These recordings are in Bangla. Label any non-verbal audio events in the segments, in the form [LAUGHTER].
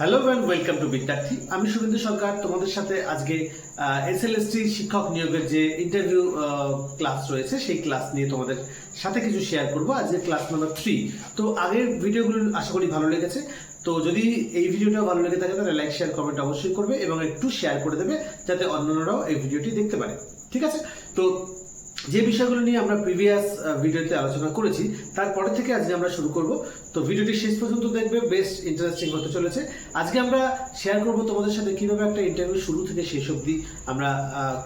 হ্যালো অ্যান্ড ওয়েলকাম টু বিদ্যার্থী আমি শুভেন্দু সরকার, তোমাদের সাথে আজকে এসএলএসটি শিক্ষক নিয়োগের যে ইন্টারভিউ ক্লাস রয়েছে, সেই ক্লাস নিয়ে তোমাদের সাথে কিছু শেয়ার করব। আজকে ক্লাস নাম্বার থ্রি তো আগের ভিডিওগুলো আশা করি ভালো লেগেছে। তো যদি এই ভিডিওটা ভালো লেগে থাকে, তাহলে লাইক শেয়ার কমেন্ট অবশ্যই করবে এবং একটু শেয়ার করে দেবে, যাতে অন্যান্যরাও এই ভিডিওটি দেখতে পারে। ঠিক আছে? তো যে বিষয়গুলো নিয়ে আমরা প্রিভিয়াস ভিডিওতে আলোচনা করেছি তারপরে থেকে আজকে আমরা শুরু করব। তো ভিডিওটি শেষ পর্যন্ত দেখবে, বেশ ইন্টারেস্টিং হতে চলেছে। আজকে আমরা শেয়ার করব তোমাদের সাথে কীভাবে একটা ইন্টারভিউ শুরু থেকে শেষ অবধি আমরা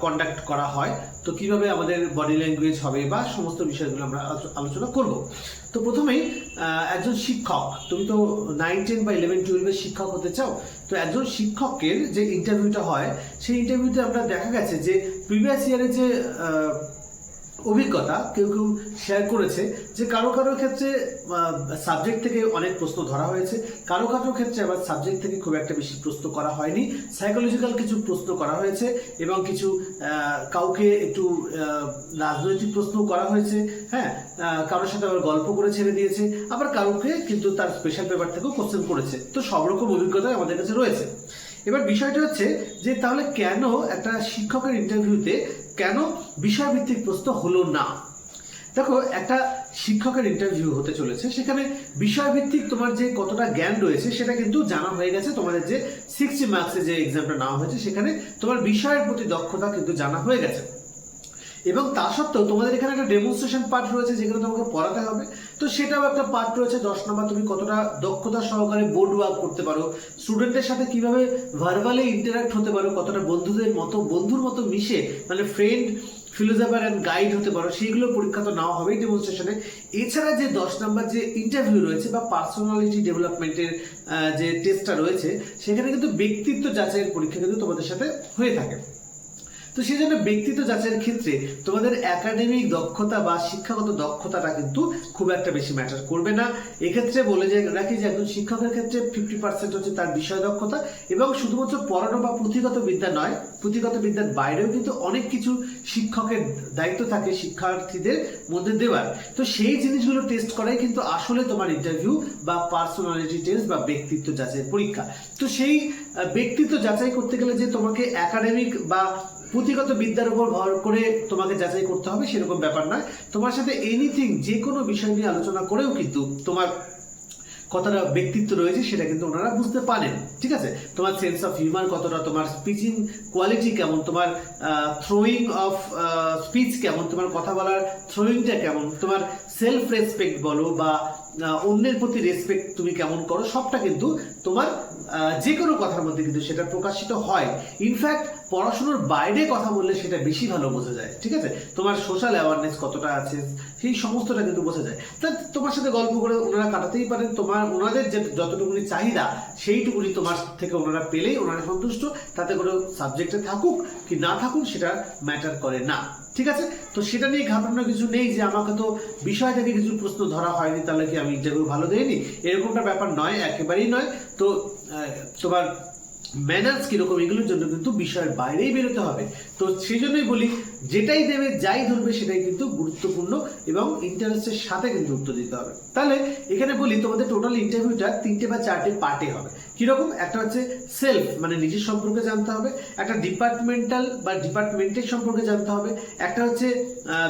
কন্ডাক্ট করা হয়, তো কীভাবে আমাদের বডি ল্যাঙ্গুয়েজ হবে বা সমস্ত বিষয়গুলো আমরা আলোচনা করব। তো প্রথমেই একজন শিক্ষক, তুমি তো নাইন টেন বা ইলেভেন টুয়েলভের শিক্ষক হতে চাও, তো একজন শিক্ষকের যে ইন্টারভিউটা হয়, সেই ইন্টারভিউতে আমরা দেখা গেছে যে প্রিভিয়াস ইয়ারে যে অভিজ্ঞতা কেউ কেউ শেয়ার করেছে যে কারও কারও ক্ষেত্রে সাবজেক্ট থেকে অনেক প্রশ্ন ধরা হয়েছে। কারও কারও ক্ষেত্রে আবার সাবজেক্ট থেকে খুব একটা বেশি প্রশ্ন করা হয়নি। সাইকোলজিক্যাল কিছু প্রশ্ন করা হয়েছে এবং কিছু কাউকে একটু রাজনৈতিক প্রশ্ন করা হয়েছে। হ্যাঁ কারোর সাথে আবার গল্প করে ছেড়ে দিয়েছে। আবার কারোকে কিন্তু তার স্পেশাল পেপার থেকেও কোশ্চেন করেছে। তো সব রকম অভিজ্ঞতা আমাদের কাছে রয়েছে। এবার বিষয়টা হচ্ছে যে তাহলে কেন একটা শিক্ষকের ইন্টারভিউতে কেন বিষয়ভিত্তিক প্রশ্ন হলো না? দেখো, একটা শিক্ষকের ইন্টারভিউ হতে চলেছে, সেখানে বিষয়ভিত্তিক তোমার যে কতটা জ্ঞান রয়েছে সেটা কিন্তু জানা হয়ে গেছে। তোমাদের যে সিক্সটি মার্কসের যে এক্সামটা নেওয়া হয়েছে, সেখানে তোমার বিষয়ের প্রতি দক্ষতা কিন্তু জানা হয়ে গেছে। এবং তা সত্ত্বেও তোমাদের এখানে একটা ডেমনস্ট্রেশন পার্ট রয়েছে যেখানে তোমাকে পড়াতে হবে। তো সেটাও একটা পার্ট রয়েছে, দশ নম্বর তুমি কতটা দক্ষতা সহকারে বোর্ড ওয়ার্ক করতে পারো স্টুডেন্টের সাথে কীভাবে ভার্বালি ইন্টারাক্ট হতে পারো, কতটা বন্ধুদের মতো, বন্ধুর মতো মিশে মানে ফ্রেন্ড ফিলোজফার অ্যান্ড গাইড হতে পারো সেইগুলো পরীক্ষা তো নেওয়া হবেই ডেমনস্ট্রেশনে এছাড়া যে দশ নম্বর যে ইন্টারভিউ রয়েছে বা পার্সোনালিটি ডেভেলপমেন্টের যে টেস্টটা রয়েছে, সেখানে কিন্তু ব্যক্তিত্ব যাচাইয়ের পরীক্ষা কিন্তু তোমাদের সাথে হয়ে থাকে। তো সেই জন্য ব্যক্তিত্ব যাচাইয়ের ক্ষেত্রে তোমাদের একাডেমিক দক্ষতা বা শিক্ষাগত দক্ষতাটা কিন্তু খুব একটা বেশি ম্যাটার করবে না। এক্ষেত্রে বলে যে, রাখি যে একজন শিক্ষকের ক্ষেত্রে ফিফটি পার্সেন্ট হচ্ছে তার বিষয় দক্ষতা এবং শুধুমাত্র পড়ানো বা পুঁথিগত বিদ্যা নয়, পুঁথিগত বিদ্যার বাইরেও কিন্তু অনেক কিছু শিক্ষকের দায়িত্ব থাকে শিক্ষার্থীদের মধ্যে দেওয়ার। তো সেই জিনিসগুলো টেস্ট করাই কিন্তু আসলে তোমার ইন্টারভিউ বা পার্সোনালিটি টেস্ট বা ব্যক্তিত্ব যাচাইয়ের পরীক্ষা। তো সেই ব্যক্তিত্ব যাচাই করতে গেলে যে তোমাকে একাডেমিক বা পুঁথিগত বিদ্যার উপর ভর করে তোমাকে যাচাই করতে হবে, সেরকম ব্যাপার নয়। তোমার সাথে এনিথিং যে কোনো বিষয় নিয়ে আলোচনা করেও কিন্তু তোমার কতটা ব্যক্তিত্ব রয়েছে, সেটা কিন্তু ওনারা বুঝতে পারেন, ঠিক আছে? তোমার সেন্স অফ হিউমার কতটা, তোমার স্পিচিং কোয়ালিটি কেমন, তোমার থ্রোয়িং অফ স্পিচ কেমন, তোমার কথা বলার থ্রোয়িংটা কেমন, তোমার সেলফ রেসপেক্ট বলো বা অন্যের প্রতি রেসপেক্ট তুমি কেমন করো, সবটা কিন্তু তোমার যে কোনো কথার মধ্যে কিন্তু সেটা প্রকাশিত হয়। ইনফ্যাক্ট পড়াশুনোর বাইরে কথা বললে সেটা বেশি ভালো বোঝা যায়, ঠিক আছে? তোমার সোশ্যাল অ্যাওয়ারনেস কতটা আছে? সেই সমস্তটা কিন্তু বোঝা যায়। তা তোমার সাথে গল্প করে ওনারা কাটাতেই পারেন। তোমার, ওনাদের যে যতটুকুনি চাহিদা, সেইটুকুনি তোমার থেকে ওনারা পেলেই ওনারা সন্তুষ্ট। তাতে কোনো সাবজেক্টে থাকুক কি না থাকুক, সেটা ম্যাটার করে না। ঠিক আছে? তো সেটা নিয়ে ঘাবড়ানোর কিছু নেই যে আমাকে তো বিষয় থেকে কিছু প্রশ্ন ধরা হয়নি, তাহলে কি আমি ইন্টারভিউ ভালো দেয়নি এরকমটা ব্যাপার নয়, একেবারেই নয়। তো তোমার ম্যানার্স কীরকম, এগুলোর জন্য কিন্তু বিষয়ের বাইরেই বেরোতে হবে। তো সেই জন্যই বলি যেটাই দেবে, যাই ধরবে সেটাই কিন্তু গুরুত্বপূর্ণ এবং ইন্টারেস্টের সাথে কিন্তু উত্তর দিতে হবে। তাহলে এখানে বলি, তোমাদের টোটাল ইন্টারভিউটা তিনটে বা চারটে পার্টে হবে। কীরকম? একটা হচ্ছে সেলফ মানে নিজের সম্পর্কে জানতে হবে। একটা ডিপার্টমেন্টাল বা ডিপার্টমেন্টের সম্পর্কে জানতে হবে। একটা হচ্ছে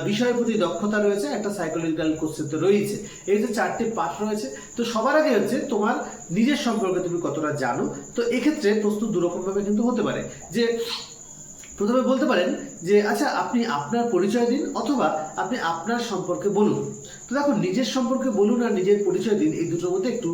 বিষয়ের প্রতি দক্ষতা রয়েছে, একটা সাইকোলজিক্যাল কোশ্চেন তো রয়েছে এই যে চারটে পার্ট রয়েছে, তো সবার আগে হচ্ছে তোমার নিজের সম্পর্কে তুমি কতটা জানো? তো এক্ষেত্রে প্রস্তুত দুরকম ভাবে কিন্তু হতে পারে যে প্রথমে বলতে পারেন যে আচ্ছা আপনি আপনার পরিচয় দিন অথবা আপনি আপনার সম্পর্কে বলুন। তো দেখো নিজের সম্পর্কে বলুন আর নিজের পরিচয় দিন, এই দুটোর মধ্যে একটু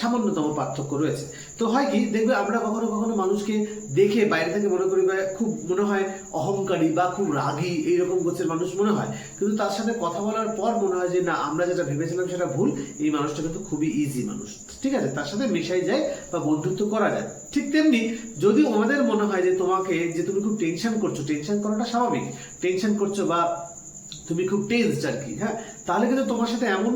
সামান্যতম পার্থক্য রয়েছে। তো হয় কি, দেখবে আমরা কখনো কখনো মানুষকে দেখে, বাইরে থেকে মনে করি বা খুব মনে হয় অহংকারী বা খুব রাগী এইরকম গোছের মানুষ মনে হয়। কিন্তু তার সাথে কথা বলার পর মনে হয় যে, না, আমরা যেটা ভেবেছিলাম সেটা ভুল, এই মানুষটা কিন্তু খুবই ইজি মানুষ। ঠিক আছে? তার সাথে মেশাই যায় বা বন্ধুত্ব করা যায়। ঠিক তেমনি যদি আমাদের মনে হয় যে তোমাকে যে তুমি খুব টেনশন করছ টেনশন করাটা স্বাভাবিক। টেনশন করছ বা তুমি খুব টেন্সড আর কি হ্যাঁ? তাহলে কিন্তু তোমার সাথে এমন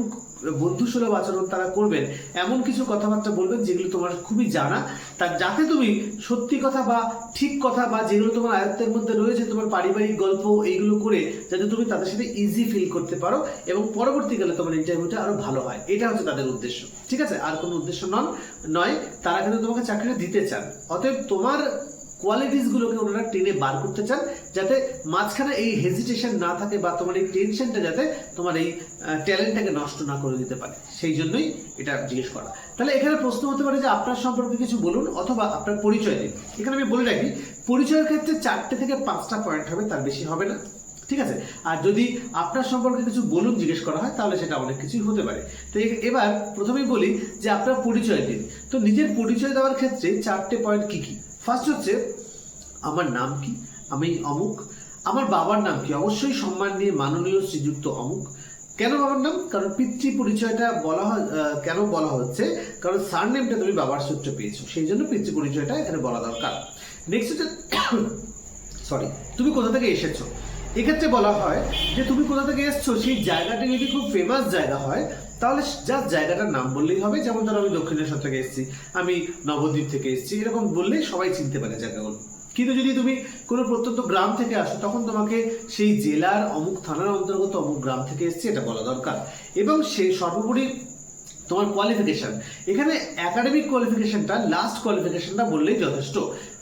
বন্ধু সুলভ আচরণ তারা করবেন। এমন কিছু কথাবার্তা বলবেন যেগুলো তোমার খুবই জানা। তার যাতে তুমি সত্যি কথা বা ঠিক কথা বা যেগুলো তোমার আয়ত্তের মধ্যে রয়েছে, তোমার পারিবারিক গল্প এইগুলো করে যাতে তুমি তাদের সাথে ইজি ফিল করতে পারো এবং পরবর্তীকালে তোমার ইন্টারভিউটা আরও ভালো হয়। এটা হচ্ছে তাদের উদ্দেশ্য। ঠিক আছে? আর কোনো উদ্দেশ্য নন। নয়, তারা কিন্তু তোমাকে চাকরিটা দিতে চান। অতএব তোমার কোয়ালিটিস গুলোকে ওনারা টেনে বার করতে চান যাতে মাঝখানে এই হেজিটেশন না থাকে বা তোমার এই টেনশনটা যাতে তোমার এই ট্যালেন্টটাকে নষ্ট না করে দিতে পারে। সেই জন্যই এটা জিজ্ঞেস করা। তাহলে এখানে প্রশ্ন হতে পারে যে আপনার সম্পর্কে কিছু বলুন অথবা আপনার পরিচয় দিন। এখানে আমি বলে রাখি, পরিচয়ের ক্ষেত্রে চারটে থেকে পাঁচটা পয়েন্ট হবে, তার বেশি হবে না। ঠিক আছে? আর যদি আপনার সম্পর্কে কিছু বলুন, জিজ্ঞেস করা হয়, তাহলে সেটা অনেক কিছুই হতে পারে। তো এবার প্রথমেই বলি যে আপনার পরিচয় দিন। তো নিজের পরিচয় দেওয়ার ক্ষেত্রে চারটে পয়েন্ট কি কি? ফার্স্ট হচ্ছে, আমার নাম কি? আমি অমুক। আমার বাবার নাম কি? অবশ্যই সম্মান নিয়ে মাননীয় শ্রীযুক্ত অমুক। কেন বাবার নাম? কারণ পিতৃ পরিচয়টা বলা হয় কেন বলা হচ্ছে? কারণ সার নেমটা তুমি বাবার সূত্রে পেয়েছ। সেই জন্য পিতৃ পরিচয়টা এখানে বলা দরকার। নেক্সট হচ্ছে [COUGHS] সরি তুমি কোথা থেকে এসেছ? এক্ষেত্রে বলা হয় যে তুমি কোথা থেকে এসছো, সেই জায়গাটা যদি খুব ফেমাস জায়গা হয়, তাহলে জাস্ট জায়গাটার নাম বললেই হবে। যেমন ধরো আমি দক্ষিণেশ্বর থেকে এসেছি, আমি নবদ্বীপ থেকে এসেছি, এরকম বললেই সবাই চিনতে পারে জায়গাগুলো। কিন্তু যদি তুমি কোনো প্রত্যন্ত গ্রাম থেকে আসো, তখন তোমাকে সেই জেলার অমুক থানার অন্তর্গত অমুক গ্রাম থেকে এসেছি, এটা বলা দরকার। এবং সেই সর্বোপরি তোমার কোয়ালিফিকেশন এখানে একাডেমিক কোয়ালিফিকেশনটা লাস্ট কোয়ালিফিকেশনটা বললেই যথেষ্ট।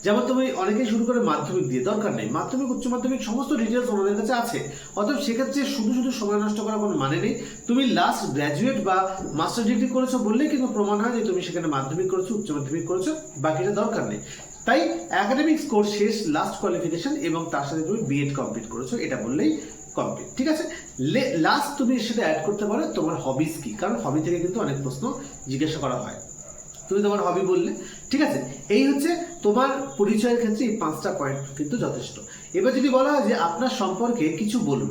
যেমন তুমি অনেকেই শুরু করে মাধ্যমিক দিয়ে, দরকার নেই। মাধ্যমিক, উচ্চ মাধ্যমিক, সমস্ত ডিটেলস তোমাদের কাছে আছে। অতএব সেক্ষেত্রে শুধু শুধু সময় নষ্ট করার কোনো মানে নেই। তুমি লাস্ট গ্র্যাজুয়েট বা মাস্টার ডিগ্রি করেছ বললেই কিন্তু প্রমাণ হয় যে তুমি সেখানে মাধ্যমিক করেছ, উচ্চ মাধ্যমিক করেছ, বাকিটা দরকার নেই। তাই একাডেমিক স্কোর শেষ লাস্ট কোয়ালিফিকেশন এবং তার সাথে তুমি বিএড কমপ্লিট করেছ, এটা বললেই কমপ্লিট ঠিক আছে? লাস্ট তুমি এর সাথে অ্যাড করতে পারো, তোমার হবিস কি? কারণ হবি থেকে কিন্তু অনেক প্রশ্ন জিজ্ঞাসা করা হয়। তুমি তোমার হবি বললে। ঠিক আছে? এই হচ্ছে তোমার পরিচয়ের ক্ষেত্রে এই পাঁচটা পয়েন্ট কিন্তু যথেষ্ট। এবার যদি বলা হয় যে আপনার সম্পর্কে কিছু বলুন।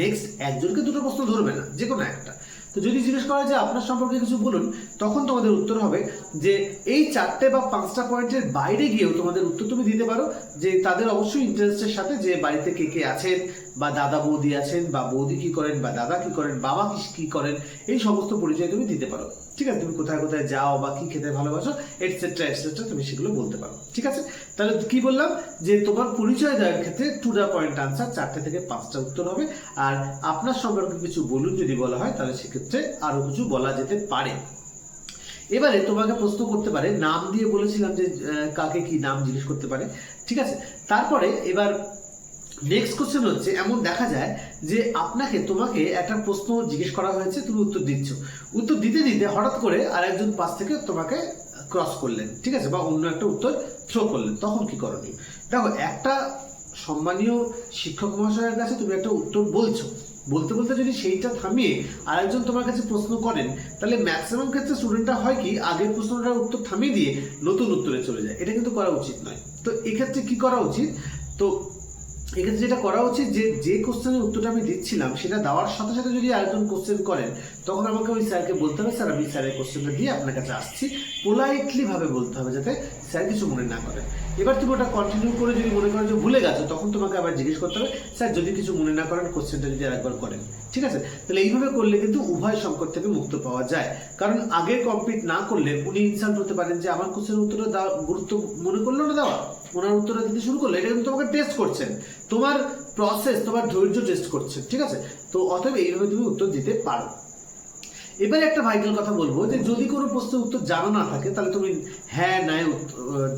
নেক্সট একজনকে দুটো প্রশ্ন ধরবে না, যে কোনো একটা। তো যদি জিজ্ঞেস করা যে আপনার সম্পর্কে কিছু বলুন, তখন তোমাদের উত্তর হবে যে এই চারটে বা পাঁচটা পয়েন্টের বাইরে গিয়েও তোমাদের উত্তর তুমি দিতে পারো যে তাদের অবশ্যই ইন্টারেস্টের সাথে যে বাড়িতে কে কে আছেন বা দাদা বৌদি আছেন, বা বৌদি কি করেন, বা দাদা কি করেন, বাবা কি করেন, এই সমস্ত পরিচয় তুমি দিতে পারো। ঠিক আছে? তুমি কোথায় কোথায় যাও বা কি খেতে ভালোবাসো এটসেট্রা এটসেট্রা তুমি সেগুলো বলতে পারো। ঠিক আছে? তাহলে কি বললাম? যে তোমার পরিচয় দেওয়ার ক্ষেত্রে টু দা পয়েন্ট আনসার চারটে থেকে পাঁচটা উত্তর হবে। আর আপনার সম্পর্কে কিছু বলুন যদি বলা হয়, তাহলে সেক্ষেত্রে আরও কিছু বলা যেতে পারে। এবারে তোমাকে প্রশ্ন করতে পারে, নাম দিয়ে বলেছিলাম যে কাকে কি নাম জিজ্ঞেস করতে পারে। ঠিক আছে? তারপরে এবার নেক্সট কোশ্চেন হচ্ছে, এমন দেখা যায় যে আপনাকে, তোমাকে একটা প্রশ্ন জিজ্ঞেস করা হয়েছে, তুমি উত্তর দিচ্ছ। উত্তর দিতে দিতে হঠাৎ করে আর একজন পাশ থেকে তোমাকে ক্রস করলেন, ঠিক আছে? বা অন্য একটা উত্তর থ্রো করলেন। তখন কি করণীয়? দেখো, একটা সম্মানীয় শিক্ষক মহাশয়ের কাছে তুমি একটা উত্তর বলছো। বলতে বলতে যদি সেইটা থামিয়ে আরেকজন তোমার কাছে প্রশ্ন করেন, তাহলে ম্যাক্সিমাম ক্ষেত্রে স্টুডেন্টরা হয় কি, আগের প্রশ্নটার উত্তর থামিয়ে দিয়ে নতুন উত্তরে চলে যায়। এটা কিন্তু করা উচিত নয়। তো এক্ষেত্রে কি করা উচিত? তো এক্ষেত্রে যেটা করা উচিত যে যে কোশ্চেনের উত্তরটা আমি দিচ্ছিলাম, সেটা দেওয়ার সাথে সাথে যদি আরেকজন কোশ্চেন করেন, তখন আমাকে ওই স্যারকে বলতে হবে, স্যার, আমি স্যারের কোশ্চেনটা দিয়ে আপনার কাছে আসছি। পোলাইটলি ভাবে বলতে হবে যাতে স্যার কিছু মনে না করেন এবার তুমি ওটা কন্টিনিউ করে যদি মনে করেন যে ভুলে গেছো, তখন তোমাকে আবার জিজ্ঞেস করতে হবে, স্যার, যদি কিছু মনে না করেন, কোশ্চেনটা যদি আরেকবার করেন। ঠিক আছে? তাহলে এইভাবে করলে কিন্তু উভয় সংকট থেকে মুক্ত পাওয়া যায়। কারণ আগে কমপ্লিট না করলে উনি ইনসাল্ট হতে পারেন যে, আমার কোশ্চেনের উত্তরটা গুরুত্ব মনে করল না দেওয়া? ওনার উত্তরটা দিতে শুরু করল, এটা কিন্তু তোমাকে টেস্ট করছেন তোমার প্রসেস তোমার ধৈর্য টেস্ট করছে, ঠিক আছে? তো অতএব এইভাবে তুমি উত্তর দিতে পারো। এবারে একটা ভাইটাল কথা বলব যে, যদি কোনো প্রশ্নের উত্তর জানা না থাকে, তাহলে তুমি হ্যাঁ নাই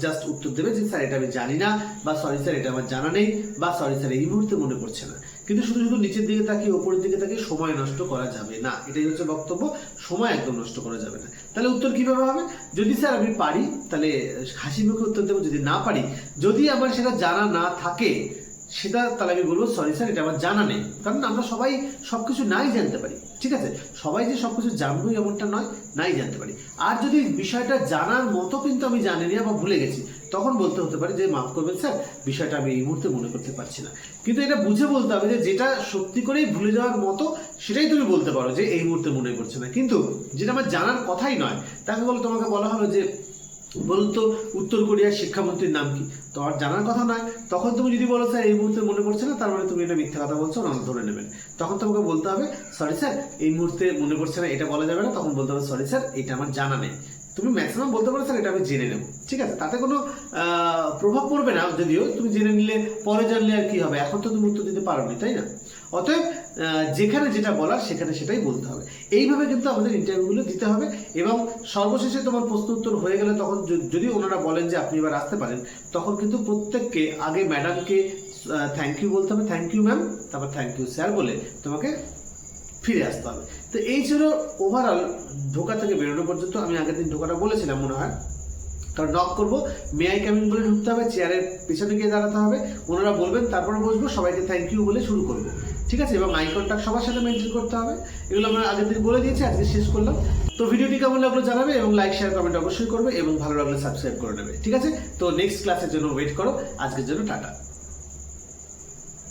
জাস্ট উত্তর দেবে যে, স্যার, এটা আমি জানি না বা, সরি, স্যার, এটা আমার জানা নেই বা, সরি, স্যার, এই মুহূর্তে মনে পড়ছে না। কিন্তু শুধু শুধু নিচের দিকে তাকিয়ে ওপরের দিকে তাকিয়ে সময় নষ্ট করা যাবে না। এটাই হচ্ছে বক্তব্য। সময় একদম নষ্ট করা যাবে না। তাহলে উত্তর কীভাবে হবে? যদি স্যার আমি পারি, তাহলে হাসি মুখে উত্তর দেবো। যদি না পারি, যদি আমার সেটা জানা না থাকে, সেটা তাহলে আমি বলব সরি স্যার, এটা আমার জানা নেই। কারণ আমরা সবাই সবকিছু নাই জানতে পারি। ঠিক আছে? সবাই যে সবকিছু জানব এমনটা নয়, নাই জানতে পারি। আর যদি বিষয়টা জানার মতো কিন্তু আমি জানি না বা ভুলে গেছি। তখন বলতে হতে পারে যে, মাফ করবেন স্যার, বিষয়টা আমি এই মুহূর্তে মনে করতে পারছি না। কিন্তু এটা বুঝে বলতে হবে যে, যেটা সত্যি করেই ভুলে যাওয়ার মতো, সেটাই তুমি বলতে পারো যে, এই মুহূর্তে মনে করছে না। কিন্তু যেটা আমার জানার কথাই নয়, তাকে বলে, তোমাকে বলা হলো যে, বলুন তো, উত্তর কোরিয়ার শিক্ষামন্ত্রীর নাম কি? তো আর জানার কথা নয়। তখন তুমি যদি বলো, স্যার, এই মুহূর্তে মনে পড়ছে না তার মানে তুমি এটা মিথ্যা কথা বলছো অনন্ত ধরে নেবেন। তখন তোমাকে বলতে হবে, সরি স্যার, এই মুহূর্তে মনে পড়ছে না, এটা বলা যাবে না। তখন বলতে হবে, সরি স্যার, এটা আমার জানা নেই। তুমি ম্যাক্সিমাম বলতে পারো স্যার এটা আমি জেনে নেব। ঠিক আছে? তাতে কোনো প্রভাব পড়বে না যদিও, তুমি জেনে নিলে, পরে জানলে আর কি হবে। এখন তো তুমি উত্তর দিতে পারোনি, তাই না? অতএব যেখানে যেটা বলার, সেখানে সেটাই বলতে হবে। এইভাবে কিন্তু আমাদের ইন্টারভিউগুলো দিতে হবে এবং সর্বশেষে তোমার প্রশ্ন উত্তর হয়ে গেলে তখন যদি ওনারা বলেন যে আপনি এবার আসতে পারেন, তখন কিন্তু প্রত্যেককে, আগে ম্যাডামকে থ্যাংক ইউ বলতে হবে। থ্যাংক ইউ ম্যাম তারপর থ্যাংক ইউ স্যার বলে তোমাকে ফিরে আসতে হবে। তো এই ছিল ওভারঅল ঢোকা থেকে বেরোনো পর্যন্ত। আমি আগের দিন ঢোকাটা বলেছিলাম, মনে হয়। কারণ নক করব মে আই বলে ঢুকতে হবে চেয়ারের পিছনে গিয়ে দাঁড়াতে হবে। ওনারা বলবেন, তারপরে বসবো, সবাইকে থ্যাংক ইউ বলে শুরু করব। ঠিক আছে? এবং আই কন্ট্যাক্ট সবার সাথে মেনটেন করতে হবে। এগুলো আমরা আগের দিন বলে দিয়েছি, আজকে শেষ করলাম। তো ভিডিওটি কেমন লাগল জানাবে এবং লাইক শেয়ার কমেন্ট অবশ্যই করবে এবং ভালো লাগলে সাবস্ক্রাইব করে নেবে। ঠিক আছে? তো নেক্সট ক্লাসের জন্য ওয়েট করো। আজকের জন্য টাটা।